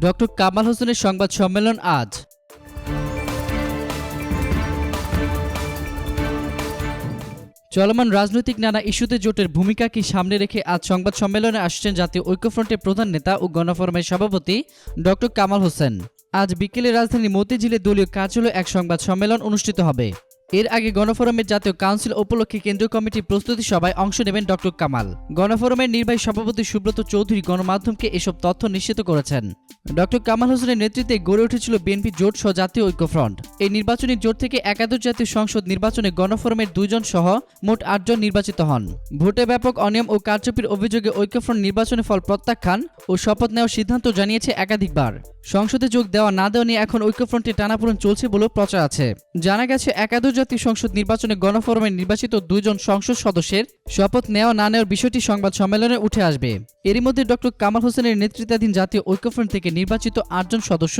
Doctor Kamal হোসেনের সংবাদ সম্মেলন আজ। চলমান রাজনৈতিক নানা ইস্যুতে জোটের ভূমিকাকে সামনে রেখে আজ সংবাদ সম্মেলনে আসছেন জাতীয় ঐক্যফ্রন্টের প্রধান নেতা ও গণফোরামের সভাপতি ডক্টর কামাল হোসেন। আজ বিকেলে রাজধানী মতিঝিলে দলীয় কার্যালয়ে এক সংবাদ সম্মেলন অনুষ্ঠিত হবে। এর আগে গণফোরামের জাতীয় কাউন্সিল উপলক্ষে কেন্দ্রীয় কমিটির প্রস্তুতি সভায় অংশ নেবেন ডক্টর কামাল। গণফোরামের নির্বাহী সভাপতি সুব্রত চৌধুরী গণমাধ্যমকে এসব তথ্য নিশ্চিত করেছেন। ডক্টর কামাল হোসেনের নেতৃত্বে গড়ে উঠেছিল বিএনপি জোট সহ জাতীয় ঐক্যফ্রন্ট। এই নির্বাচনী জোট থেকে একাদশ জাতীয় সংসদ নির্বাচনে গণফোরামের দুইজন সহ মোট আটজন নির্বাচিত হন। ভোটে ব্যাপক অনিয়ম ও কারচুপির অভিযোগে ঐক্যফ্রন্ট নির্বাচনে ফল প্রত্যাখ্যান ও শপথ নেওয়ার সিদ্ধান্ত জানিয়েছে একাধিকবার। সংসদে যোগ দেওয়া না দেওয়া নিয়ে এখন ঐক্যফ্রন্টে টানাপোড়েন চলছে বলেও প্রচার আছে। জানা গেছে, একাদশ জাতীয় সংসদ নির্বাচনে গণফোরামে নির্বাচিত দুইজন সংসদ সদস্যের শপথ নেওয়া না নেওয়ার বিষয়টি সংবাদ সম্মেলনে উঠে আসবে। এরই মধ্যে ডক্টর কামাল হোসেনের নেতৃত্বাধীন জাতীয় ঐক্যফ্রন্ট থেকে নির্বাচিত আটজন সদস্য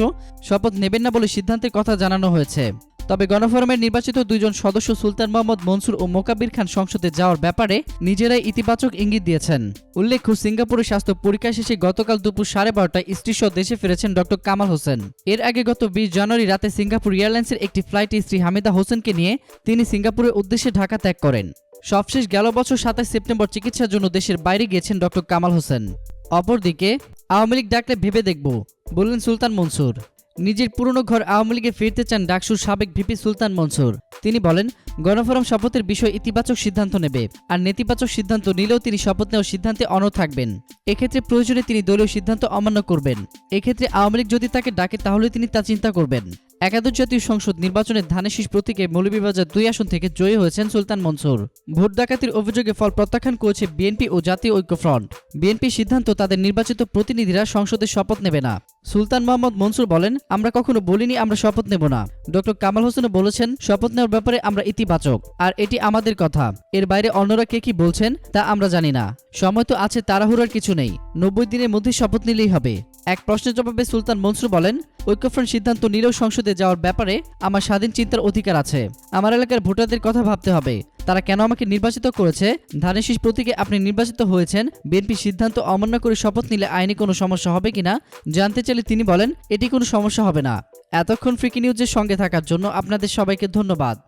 শপথ নেবেন না বলে সিদ্ধান্তের কথা জানানো হয়েছে। তবে গণফোরামের নির্বাচিত দুইজন সদস্য সুলতান মোহাম্মদ মনসুর ও মোকাবির খান সংসদে যাওয়ার ব্যাপারে নিজেরাই ইতিবাচক ইঙ্গিত দিয়েছেন। উল্লেখ্য সিঙ্গাপুরে স্বাস্থ্য পরীক্ষা শেষে গতকাল দুপুর সাড়ে বারোটায় স্ত্রীসহ দেশে ফিরেছেন ডক্টর কামাল হোসেন। এর আগে গত বিশ জানুয়ারি রাতে সিঙ্গাপুর এয়ারলাইন্সের একটি ফ্লাইটে স্ত্রী হামিদা হোসেনকে নিয়ে তিনি সিঙ্গাপুরের উদ্দেশ্যে ঢাকা ত্যাগ করেন। সবশেষ গেল বছর সাতাশ সেপ্টেম্বর চিকিৎসার জন্য দেশের বাইরে গিয়েছেন ডক্টর কামাল হোসেন। অপরদিকে, আওয়ামী লীগ ডাকলে ভেবে দেখব, বললেন সুলতান মনসুর। নিজের পুরনো ঘর আওয়ামী লীগে ফিরতে চান ডাকসুর সাবেক ভিপি সুলতান মনসুর। তিনি বলেন, গণফোরাম শপথের বিষয়ে ইতিবাচক সিদ্ধান্ত নেবে, আর নেতিবাচক সিদ্ধান্ত নিলেও তিনি শপথ নেওয়ার সিদ্ধান্তে অন থাকবেন। এক্ষেত্রে প্রয়োজনে তিনি দলীয় সিদ্ধান্ত অমান্য করবেন। এক্ষেত্রে আওয়ামী লীগ যদি তাকে ডাকে, তাহলে তিনি তা চিন্তা করবেন। একাদশ জাতীয় সংসদ নির্বাচনে ধানের শীষ প্রতীকে মৌলভীবাজার দুই আসন থেকে জয়ী হয়েছেন সুলতান মনসুর। ভোট ডাকাতির অভিযোগে ফল প্রত্যাখ্যান করেছে বিএনপি ও জাতীয় ঐক্যফ্রন্ট বিএনপির সিদ্ধান্ত তাদের নির্বাচিত প্রতিনিধিরা সংসদে শপথ নেবে না। সুলতান মোহাম্মদ মনসুর বলেন, আমরা কখনো বলিনি আমরা শপথ নেব না। ডক্টর কামাল হোসেনও বলেছেন, শপথ নেওয়ার ব্যাপারে আমরা ইতিবাচক, আর এটি আমাদের কথা। এর বাইরে অন্যরা কে কি বলছেন তা আমরা জানি না। সময় তো আছে তাড়াহুড়ার কিছু নেই। নব্বই দিনের মধ্যে শপথ নিলেই হবে। এক প্রশ্নের জবাবে সুলতান মনসুর বলেন, ঐক্যফ্রন্ট সিদ্ধান্ত নিলেও সংসদে যাওয়ার ব্যাপারে আমার স্বাধীন চিন্তার অধিকার আছে। আমার এলাকার ভোটারদের কথা ভাবতে হবে। তারা কেন আমাকে নির্বাচিত করেছে? ধানের শীষ প্রতীকে আপনি নির্বাচিত হয়েছেন। বিএনপি সিদ্ধান্ত অমান্য করে শপথ নিলে আইনে কোনো সমস্যা হবে কিনা জানতে চাইলে তিনি বলেন, এটি কোনো সমস্যা হবে না। এতক্ষণ ফ্রিকি নিউজের সঙ্গে থাকার জন্য আপনাদের সবাইকে ধন্যবাদ।